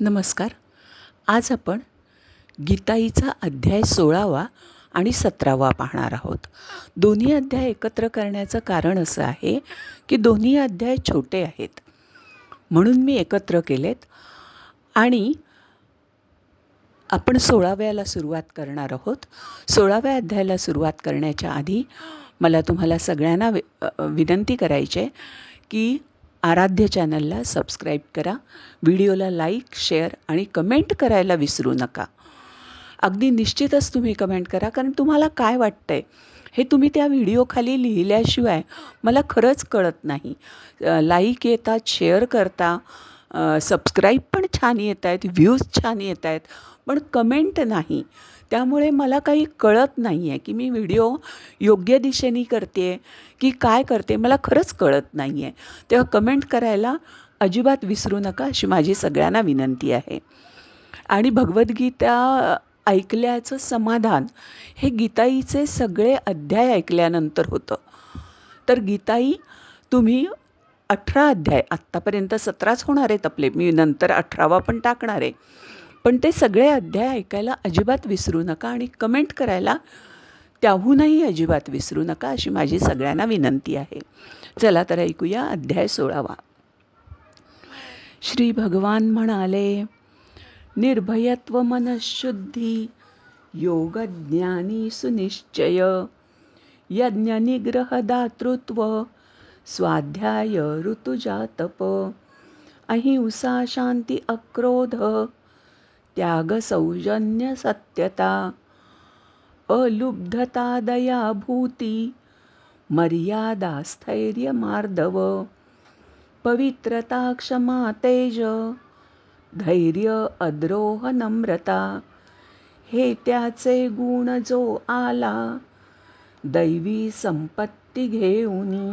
नमस्कार. आज आपण गीताईचा अध्याय सोळावा आणि सतरावा पाहणार आहोत. दोन्ही अध्याय एकत्र करण्याचं कारण असं आहे की दोन्ही अध्याय छोटे आहेत. म्हणून मी एकत्र केलेत आणि आपण सोळाव्याला सुरुवात करणार आहोत. सोळाव्या अध्यायाला सुरुवात करण्याच्या आधी मला तुम्हाला सगळ्यांना वि विनंती करायची आहे की आराध्य चॅनलला सबस्क्राईब करा व्हिडिओला लाईक शेअर आणि कमेंट करायला विसरू नका. अगदी निश्चितच तुम्ही कमेंट करा कारण तुम्हाला काय वाटतं आहे हे तुम्ही त्या व्हिडिओखाली लिहिल्याशिवाय मला खरंच कळत नाही. लाईक येतात शेअर करता सबस्क्राईब पण छान येत आहेत व्ह्यूज छान येत आहेत पण कमेंट नाही. त्यामुळे मला काही कळत नाही आहे की मी व्हिडिओ योग्य दिशेने करते आहे की काय करते मला खरंच कळत नाही आहे तेव्हा कमेंट करायला अजिबात विसरू नका अशी माझी सगळ्यांना विनंती आहे. आणि भगवद्गीता ऐकल्याचं समाधान हे गीताईचे सगळे अध्याय ऐकल्यानंतर होतं. तर गीताई तुम्ही अठरा अध्याय आत्तापर्यंत सतराच होणार आहेत आपले मी नंतर अठरावा पण टाकणार. आहे पण ते सगळे अध्याय ऐकायला अजिबात विसरू नका आणि कमेंट करायला त्याहूनही अजिबात विसरू नका अशी माझी सगळ्यांना विनंती आहे. चला तर ऐकूया अध्याय सोळावा. श्री भगवान म्हणाले निर्भयत्व मनशुद्धी योगज्ञानी सुनिश्चय यज्ञनिग्रह दातृत्व स्वाध्याय ऋतुजातप अहिंसा शांती अक्रोध त्याग सौजन्य सत्यता अलुब्धता दयाभूती मर्यादा स्थैर्य मार्दव पवित्रता क्षमा तेज धैर्य अद्रोह नम्रता हे त्याचे गुण जो आला दैवी संपत्ती घेऊनी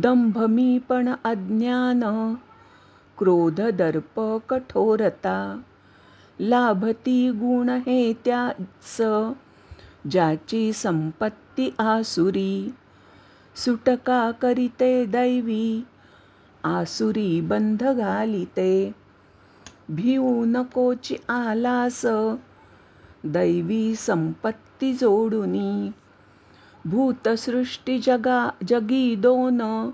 दंभमी पण अज्ञान क्रोध दर्प कठोरता. लाभती गुण हे त्याच ज्याची संपत्ती आसुरी. सुटका करीते दैवी आसुरी बंध घालिते. भिऊ नकोची आलास दैवी संपत्ती जोडुनी. भूतसृष्टी जगा जगी दोन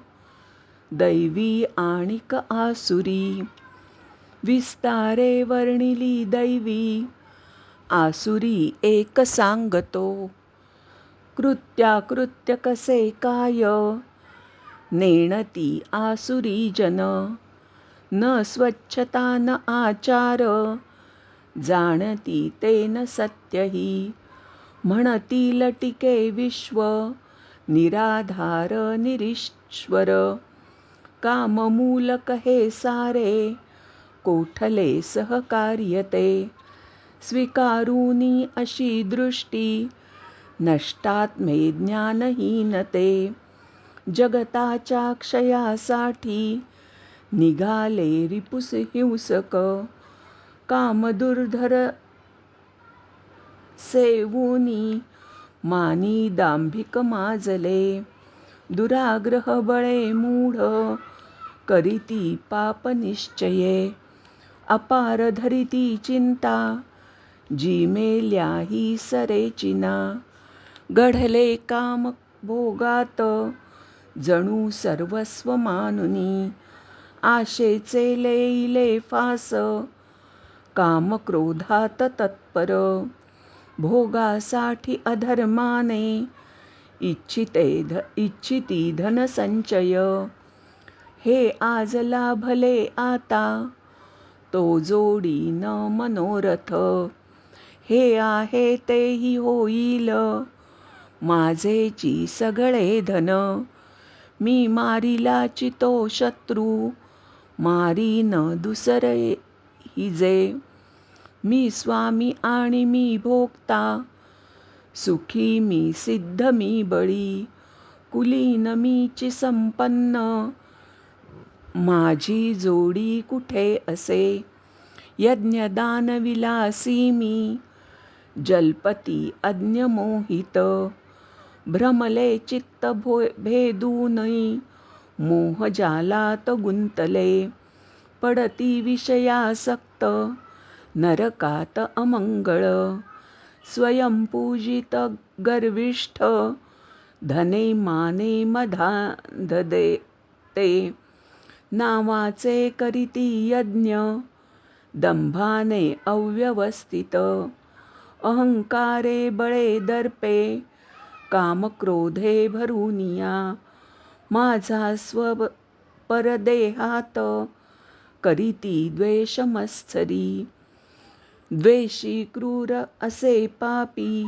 दैवी आणिक आसुरी. विस्तारे वर्णिली दैवी आसुरी एक सांगतो. कृत्याकृत्य कसे काय? नेणती आसुरी जन न स्वच्छता न आचार जाणती तेन सत्यही. म्हणती लटिके विश्व निराधार निरीश्वर काममूलक हे सारे कोठले सहकार्यते? स्वीकारूनी अशी दृष्टी नष्टात्मे ज्ञानहीनते. जगताच्या क्षयासाठी निघाले रिपुस हिंसक कामदुर्धर सेवूनी मानी दांभिक माजले. दुराग्रह बळे मूढ करीती पाप निश्चये अपार धरिती चिंता जी मेल्याही सरेचिना गढले काम भोगात जणू सर्वस्व मानुनी आशेचे लेईले फास काम क्रोधात तत्पर भोगासाठी अधर्माने इच्छिते ध इच्छिती धनसंचय हे आज लाभले आता तो जोडी न मनोरथ। हे आहे तेही होईल माझेची सगळे धन। मी मारिला चितो शत्रू मारीन दुसरे हिजे। मी स्वामी आणि मी भोगता सुखी मी सिद्ध मी बळी कुलीन मीची संपन्न. माझी जोडी कुठे असे? यज्ञदान विलासी मी जलपती अज्ञ मोहित. भ्रमले चित्त भो भेदूनई मोहजालात गुंतले. पडती विषयासक्त नरकात अमंगळ. स्वयंपूजित गर्विष्ठ धने माने मधा दे ते. नावाचे करीती यज्ञ दंभाने अव्यवस्थित. अहंकारे बळे दर्पे कामक्रोधे भरूनिया. माझा स्व परदेहात करीती द्वेषमत्सरी द्वेषी क्रूर असे पापी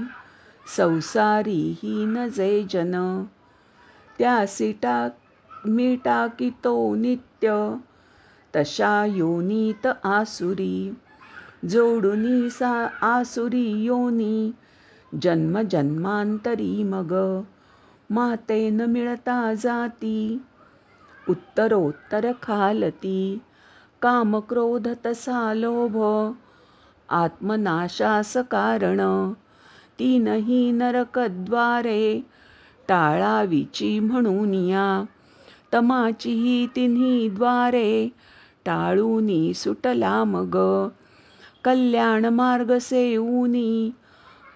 संसारी ही जे जन. त्यासी टाक मी टाकितो नित्य तशा योनीत आसुरी. जोडुनी सा आसुरी योनी जन्म जन्मांतरी मग. माते न मिळता जाती उत्तरोत्तर खालती. कामक्रोध तसा लोभ आत्मनाशास कारण तीनही नरकद्वारे टाळावीची म्हणून या तमाचीही तिन्ही द्वारे टाळूनी सुटला मग. कल्याण मार्ग सेऊनी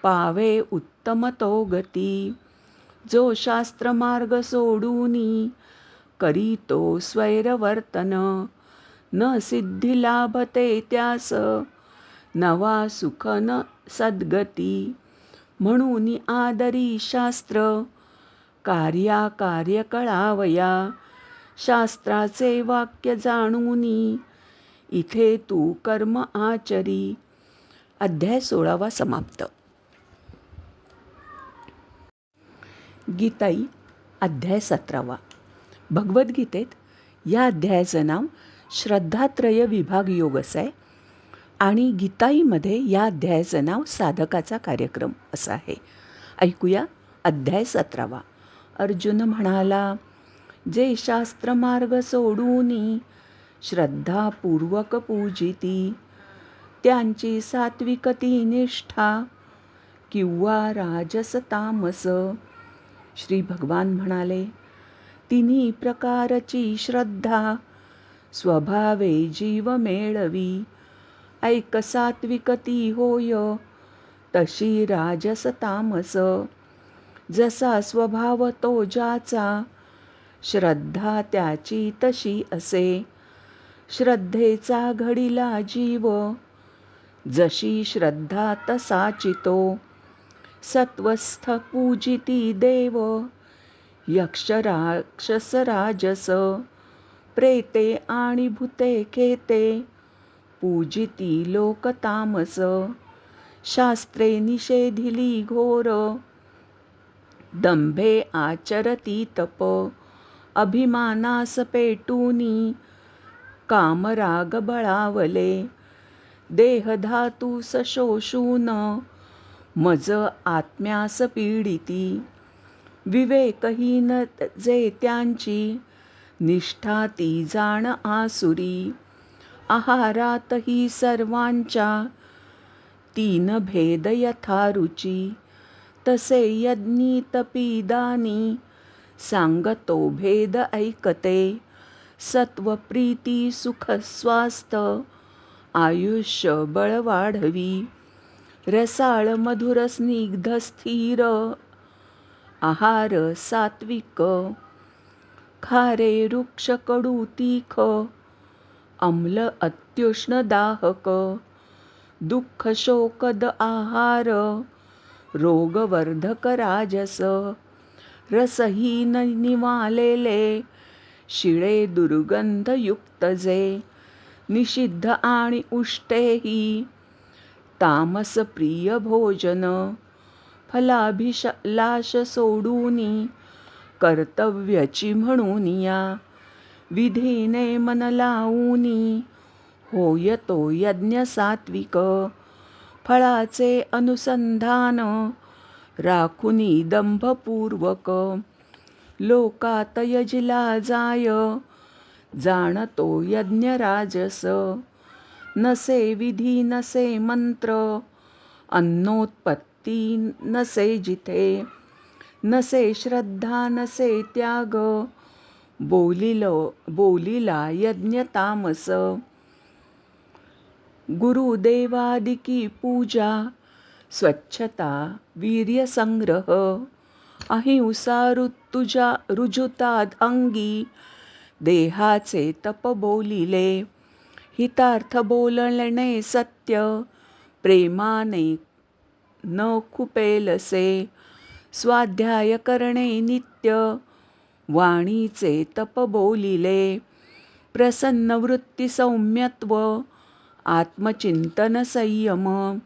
पावे उत्तम तो गती. जो शास्त्र मार्ग सोडूनी करीतो स्वैरवर्तन. न सिद्धी लाभते त्यास नवा सुख न सद्गती. म्हणून आदरी शास्त्र कार्या कार्य कळावया. शास्त्राचे वाक्य जाणूनी इथे तू कर्म आचरी. अध्याय सोळावा समाप्त. गीताई अध्याय सतरावा. भगवद्गीतेत या अध्यायाचं नाव श्रद्धात्रय विभाग योग असं आहे आणि गीताईमध्ये या अध्यायाचं नाव साधकाचा कार्यक्रम असं आहे. ऐकूया अध्याय सतरावा. अर्जुन म्हणाला जे शास्त्रमार्ग सोडूनी श्रद्धापूर्वक पूजिती त्यांची सात्विकती निष्ठा किंवा राजस तामस. श्री भगवान म्हणाले तिन्ही प्रकारची श्रद्धा स्वभावे जीव मेळवी ऐक सात्विकती होय तशी राजस तामस. जसा स्वभाव तो ज्याचा श्रद्धा त्याची तशी असे. श्रद्धेचा घडीला जीव जशी श्रद्धा तसा चितो. सत्वस्थ पूजिती देव यक्ष राक्षस राजस. प्रेते आणि भूते खेते पूजिती लोकतामस. शास्त्रे निषेधिली घोर. दंभे आचरती तप. अभिमानास पेटूनी कामराग बळावले. देहधातू सशोषून मज आत्म्यास पीडिती. विवेकहीन जे त्यांची निष्ठा ती जाण आसुरी. आहारातही सर्वांच्या तीन भेद यथारुची तसे यज्ञी तपिदानी सांगतो भेद ऐकते. सत्व प्रीती सुख स्वास्थ आयुष्य बळ वाढवी. रसाळ मधुर स्निग्ध स्थिर आहार सात्विक. खारे वृक्ष कडू तीख अम्ल अत्युष्ण दाहक दुःख शोकद आहार रोगवर्धक राजस रसहीन निवालेले शिळे दुर्गंधयुक्त जे निषिद्ध आणि उष्टेही तामस प्रिय भोजन फलाभिलाष सोडूनी कर्तव्याची म्हणून या विधीने मन लावूनी. होय तो यज्ञ सात्विक. फळाचे अनुसंधान. राखुनी दंभपूर्वक. लोकात यजिला जाय. जाणतो यज्ञ राजस. नसे विधी नसे मंत्र. अन्नोत्पत्ती नसे जिथे. नसे श्रद्धा नसे त्याग. बोलिल बोलिला यज्ञ तामस गुरुदेवादिकी पूजा स्वच्छता वीर्यसंग्रह अहिंसा ऋतुजा रुजुताद अंगी देहाचे तप बोलिले हितार्थ बोलणे सत्य प्रेमाने न खुपेलसे स्वाध्याय करणे नित्य वाणीचे तप बोलिले. प्रसन्न वृत्ती सौम्यत्व आत्मचिंतन संयम.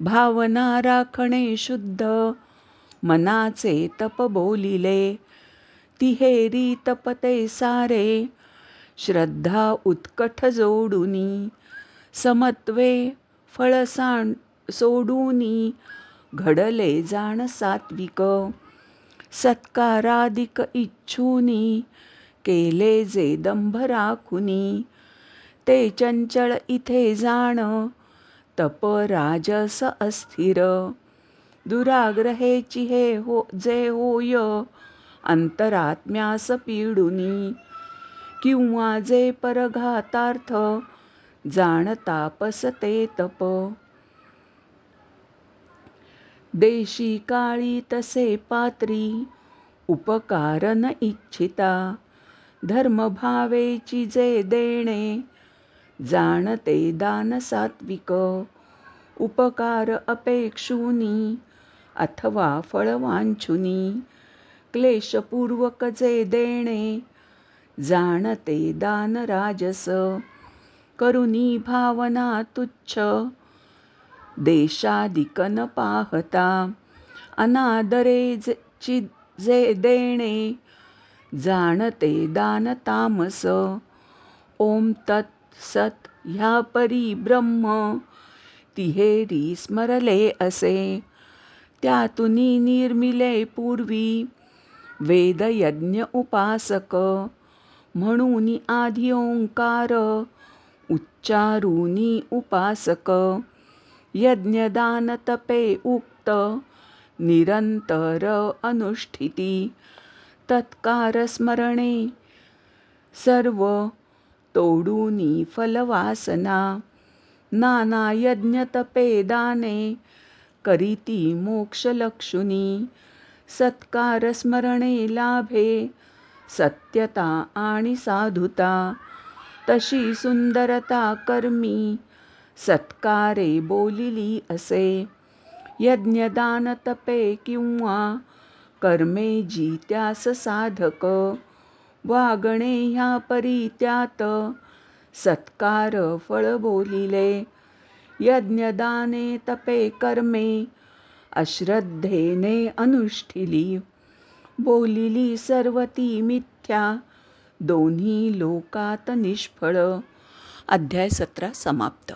भावना राखणे शुद्ध मनाचे तप बोलिले. तिहेरी तपते सारे श्रद्धा उत्कट जोडुनी. समत्वे फळसाण सोडूनी. घडले जाण सात्विक. सत्कारादिक इच्छुनी केले जे दंभ राखुनी ते चंचळ इथे जाण तप राजस अस्थिर दुराग्रहेची हे हो जे होय अंतरात्म्यास पीडुनी किंवा जे परघातार्थ जाणं तापस ते तप. देशी काळी तसे पात्री उपकार न इच्छिता. धर्मभावेची जे देणे जाणते दान सात्विक. उपकार अपेक्षुनी अथवा फळवांछुनी. क्लेशपूर्वक जे देणे जाणते दान राजस. करुनी भावना तुच्छ देशादिक न पाहता अनादरे ची जे देणे जाणते दान तामस ओम तत् सत ह्या परी ब्रह्म तिहेरी स्मरले असे। त्यातुनी निर्मिले पूर्वी वेदयज्ञ उपासक। म्हणून आधी ओंकार उच्चारुनी उपासक। यज्ञदान तपे उक्त निरंतर अनुष्ठिती। तत्कार स्मरणे सर्व तोडूनी फलवासना। नाना यज्ञ तपे दाने करीती मोक्षलक्षुनी। सत्कार स्मरणे लाभे सत्यता आणि साधुता। तशी सुंदरता कर्मी सत्कारे बोलिली असे. यज्ञदान तपे किंवा कर्मे जी त्यास साधक. वागणे ह्या परी त्यात सत्कार फळ बोलिले. यज्ञदाने तपे कर्मे अश्रद्धेने अनुष्ठिली. बोलिली सर्व ती मिथ्या. दोन्ही लोकात निष्फळ. अध्याय सतरा समाप्त.